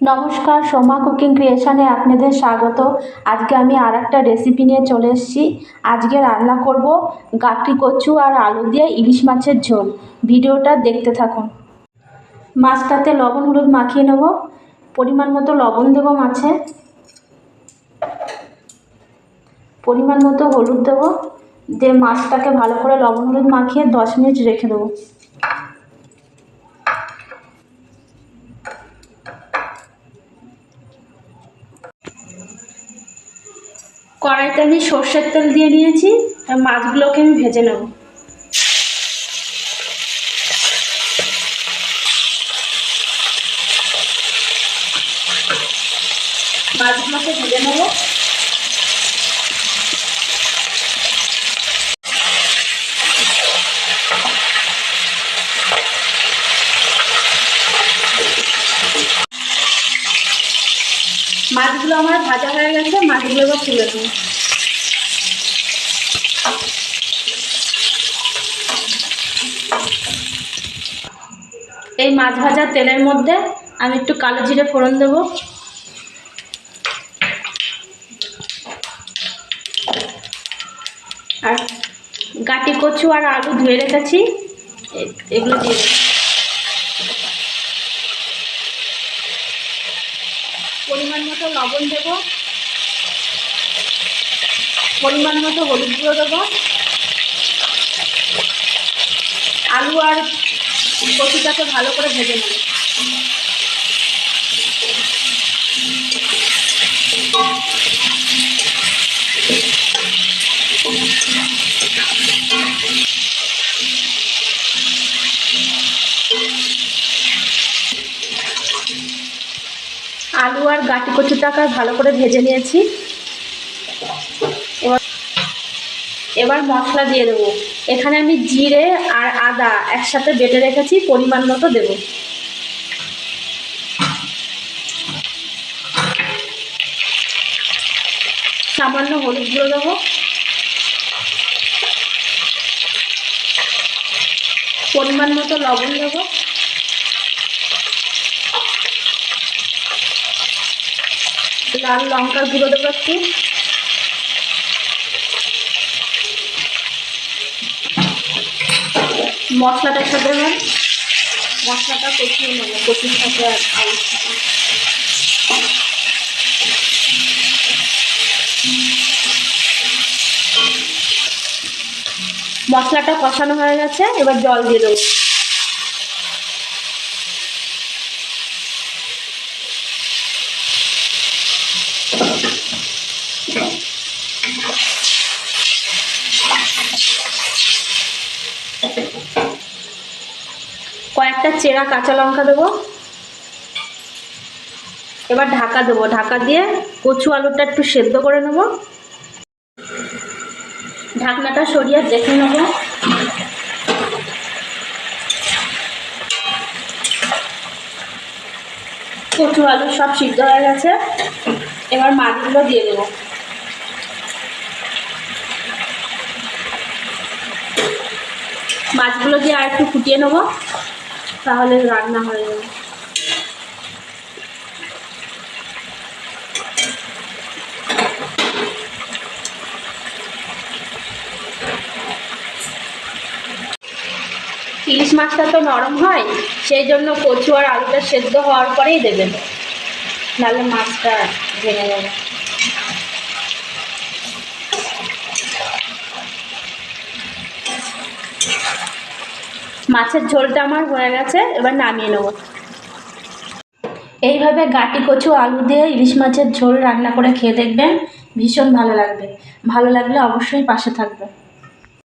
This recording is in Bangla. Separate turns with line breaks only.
নমস্কার, সোমা কুকিং ক্রিয়েশনে আপনাদের স্বাগত। আজকে আমি আর একটা রেসিপি নিয়ে চলে এসেছি। আজকে রান্না করব গাটি কচু আর আলু দিয়ে ইলিশ মাছের ঝোল। ভিডিওটা দেখতে থাকুন। মাছটাতে লবণ হলুদ মাখিয়ে নেব। পরিমাণ মতো লবণ দেব মাছে। পরিমাণ মতো হলুদ দেবো। দিয়ে মাছটাকে ভালো করে লবণ হলুদ মাখিয়ে দশ মিনিট রেখে দেবো। কড়াইতে আমি সর্ষের তেল দিয়ে নিয়েছি আর মাছগুলোকে আমি ভেজে নেব। মাছগুলোকে ভেজে নেব। মাছগুলো আমার ভাজা হয়ে গেছে, মাছগুলো এবার তুলে নেব। এই মাছ ভাজা তেলের মধ্যে আমি একটু কালো জিরে ফোড়ন দেব। আর গাটি কচু আর আলু ধুয়ে রেখেছি এগুলো দিয়ে পরিমাণ মতো লবণ দেব। পরিমাণ মতো হলুদ গুঁড়ো দেবো। আলু আর কচুটাকে ভালো করে ভেজে নেব। আলু আর গাটি কচুটাকে ভালো করে ভেজে নিয়েছি। এবার এবার মশলা দিয়ে দেবো। এখানে আমি জিরে আর আদা একসাথে বেটে রেখেছি, পরিমাণ মতো দেবো। সামান্য হলুদ গুঁড়ো দেবো। পরিমাণ মতো লবণ দেবো। লাল লঙ্কার গুঁড়ো দেবো একটু মশলাটার সাথে এবার মশলাটা কষিয়ে নেব কচুর সাথে সাথে মশলাটা কষানো হয়ে গেছে, এবার জল দিয়ে দেবো। কয়েকটা চেরা কাঁচা লঙ্কা দেবো। এবার ঢাকা দেবো। ঢাকা দিয়ে কচু আলুটা একটু সেদ্ধ করে নেব। ঢাকনাটা সরিয়ে দেখে নেব। কচু আলু সব সিদ্ধ হয়ে গেছে। এবার মাছগুলো দিয়ে দেবো। মাছগুলো দিয়ে আর একটু ফুটিয়ে নেব, তাহলে রান্না হয়ে যাবে। ইলিশ মাছটা তো নরম হয়, সেই জন্য কচু আর আলুটা সেদ্ধ হওয়ার পরেই দেবেন। নাহলে মাছটা ভেঙে যাবে। মাছের ঝোলটা আমার হয়ে গেছে, এবার নামিয়ে নেব। এইভাবে গাটি কচু আলু দিয়ে ইলিশ মাছের ঝোল রান্না করে খেয়ে দেখবেন, ভীষণ ভালো লাগবে। ভালো লাগলে অবশ্যই পাশে থাকবে